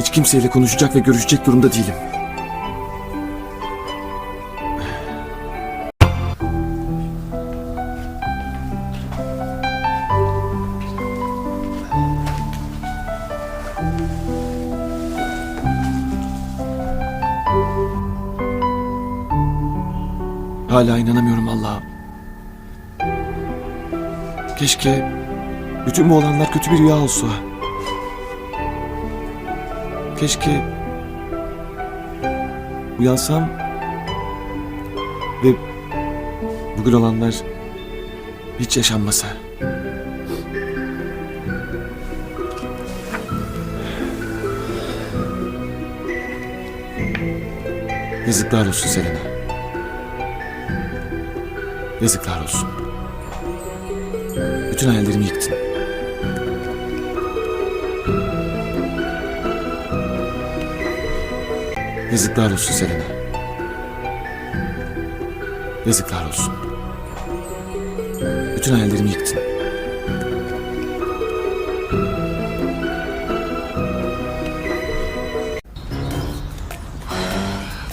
Hiç kimseyle konuşacak ve görüşecek durumda değilim. Hala inanamıyorum Allah'ım. Keşke bütün bu olanlar kötü bir rüya olsa. Keşke uyansam ve bugün olanlar hiç yaşanmasa. Yazıklar olsun Selena. Yazıklar olsun. Bütün hayallerimi yıktın. Yazıklar olsun Selena. Yazıklar olsun. Bütün hayallerimi yıktın.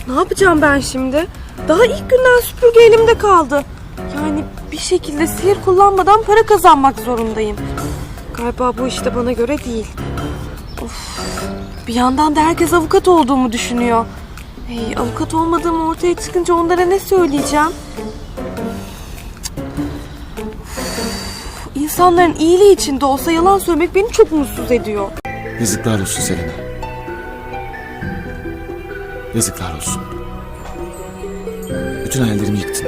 Ne yapacağım ben şimdi? Daha ilk günden süpürge elimde kaldı. Yani bir şekilde sihir kullanmadan para kazanmak zorundayım. Galiba bu işte bana göre değil. Bir yandan da herkes avukat olduğumu düşünüyor. Hey, avukat olmadığım ortaya çıkınca onlara ne söyleyeceğim? İnsanların iyiliği içinde olsa yalan söylemek beni çok mutsuz ediyor. Yazıklar olsun Selena. Yazıklar olsun. Bütün hayallerimi yıktın.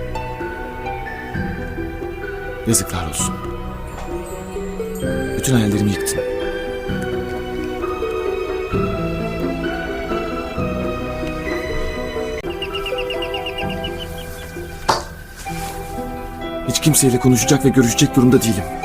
Yazıklar olsun. Bütün hayallerimi yıktın. Hiç kimseyle konuşacak ve görüşecek durumda değilim.